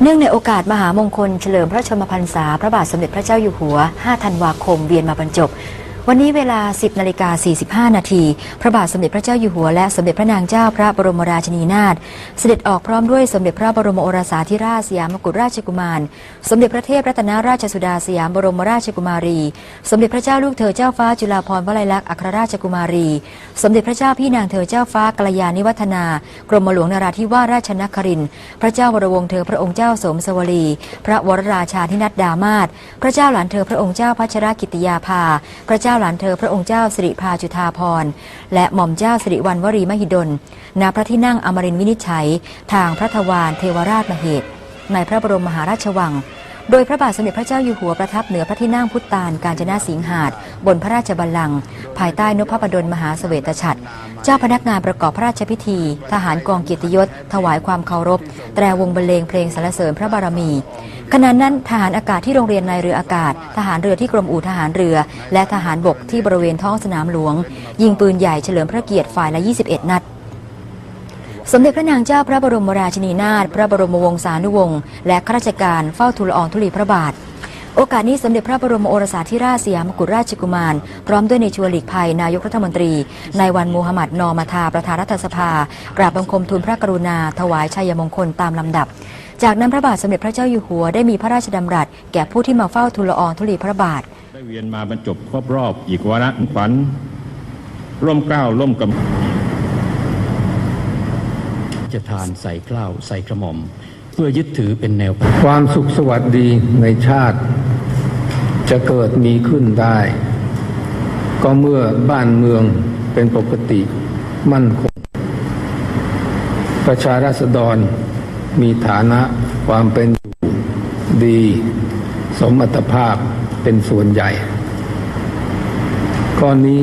เนื่องในโอกาสมหามงคลเฉลิมพระชนมพรรษา พระบาทสมเด็จพระเจ้าอยู่หัว 5 ธันวาคม เวียนมาบรรจบ วันนี้เวลา 10นาฬิกา45 นาที พระบาทสมเด็จพระเจ้าอยู่หัวและสมเด็จพระนางเจ้าพระบรมราชินีนาถเสด็จออกพร้อมด้วยสมเด็จพระบรมโอรสาธิราชสยามกุฎราชกุมาร สมเด็จพระเทพรัตนราชสุดาสยามบรมราชกุมารี สมเด็จพระเจ้าลูกเธอเจ้าฟ้าจุฬาภรณ์วลัยลักษณ์อัครราชกุมารี สมเด็จพระเจ้าพี่นางเธอเจ้าฟ้ากัลยาณิวัฒนา กรมหลวงนราธิวาสราชนครินทร์พระเจ้าวรวงศ์เธอพระองค์เจ้าสมสวลีพระวรราชาธินัดดามาศพระเจ้าหลานเธอพระองค์เจ้าพัชรกิติยาภาพระเจ้าาหลานเธอพระองค์เจ้าสิริพาจุธาพรและหม่อมเจ้าสิริวัณวรีมหิดลณพระที่นั่งอมรินวินิจฉัย ทางพระทวารเทวราชมเหตุในพระบรมมหาราชวัง โดยพระบาทสมเด็จพระเจ้าอยู่หัวประทับเหนือพระที่นั่งพุทธานการจนาสิงหาดบนพระราชบัลลังก์ภายใต้นพพดลมหาเสวตฉัตรเจ้าพนักงานประกอบพระราชพิธี ทหารกองเกียรติยศ ถวายความเคารพ แตรวงบรรเลงเพลงสรรเสริญพระบารมี ขณะนั้นทหารอากาศที่โรงเรียนนายเรืออากาศ ทหารเรือที่กรมอู่ทหารเรือ และทหารบกที่บริเวณท้องสนามหลวง ยิงปืนใหญ่เฉลิมพระเกียรติฝ่ายละ 21 นัด สมเด็จพระนางเจ้าพระบรมราชินีนาถพระบรมวงศานุวงศ์และข้าราชการเฝ้าทูลละอองธุลีพระบาทโอกาสนี้สมเด็จพระบรมโอรสาธิราชสยามกุฎราชกุมาร พร้อมด้วยในชัวหลีกภัยนายกรัฐมนตรีในวันมูฮัมหมัดนอมาทาประธานรัฐสภากราบบังคมทูลพระกรุณา ถวายชัยมงคลตามลำดับ จากนั้นพระบาทสมเด็จพระเจ้าอยู่หัวได้มีพระราชดำรัส แก่ผู้ที่มาเฝ้าทูลละอองธุลีพระบาท ได้เวียนมาบรรจบครบรอบอีกวาระขวัญร่มเกล้าร่มกำจะทานใส่เกล้าใส่กระหม่อม เพื่อยึดถือเป็นแนว ความสุขสวัสดีในชาติ จะเกิดมีขึ้นได้ ก็เมื่อบ้านเมืองเป็นปกติมั่นคงประชาราษฎร มีฐานะความเป็นอยู่ดี สมรรถภาพเป็นส่วนใหญ่ข้อนี้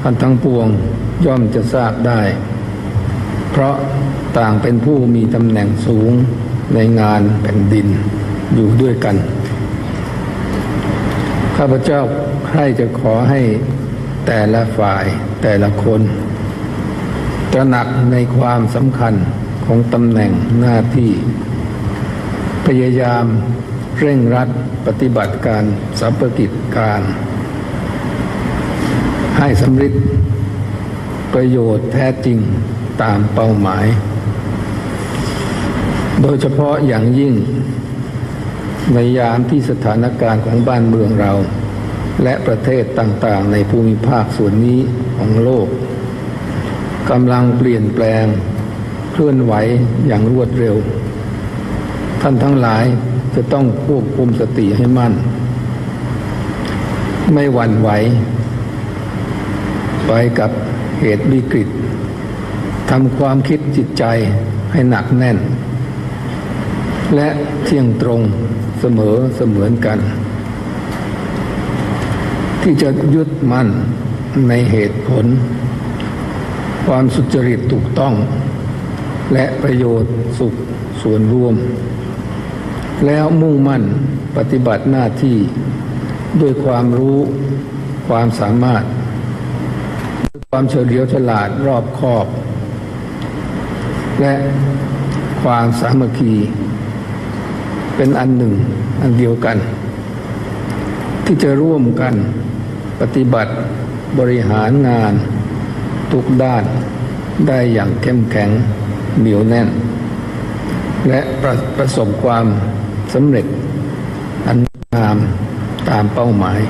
ท่านทั้งปวงย่อมจะทราบได้ เพราะต่างเป็นผู้มีตำแหน่งสูงในงานแผ่นดินอยู่ด้วยกัน ข้าพเจ้าใครจะขอให้แต่ละฝ่ายแต่ละคน ตระหนักในความสำคัญ ของตำแหน่งหน้าที่ พยายามเร่งรัดปฏิบัติการสัพกิจการ ให้สำเร็จประโยชน์แท้จริงตามเป้าหมาย โดยเฉพาะอย่างยิ่ง ในยามที่สถานการณ์ของบ้านเมืองเรา และประเทศต่างๆ ในภูมิภาคส่วนนี้ของโลกกำลังเปลี่ยนแปลง เคลื่อนไหวอย่างรวดเร็ว ท่านทั้งหลายจะต้องควบคุมสติให้มั่น ไม่หวั่นไหว ไปกับเหตุวิกฤตทำความคิดจิตใจให้หนักแน่น และเที่ยงตรงเสมอเสมือนกัน ที่จะยึดมั่นในเหตุผล ความสุจริตถูกต้อง และประโยชน์สุขส่วนรวม แล้วมุ่งมั่นปฏิบัติหน้าที่ด้วยความรู้ความสามารถ ความเฉลียวฉลาดรอบคอบ และความสามัคคี เป็นอันหนึ่งอันเดียวกัน ที่จะร่วมกันปฏิบัติบริหารงานทุกด้าน ได้อย่างเข้มแข็งเหนียวแน่น และประประสบความสำเร็จอันงามตามเป้าหมาย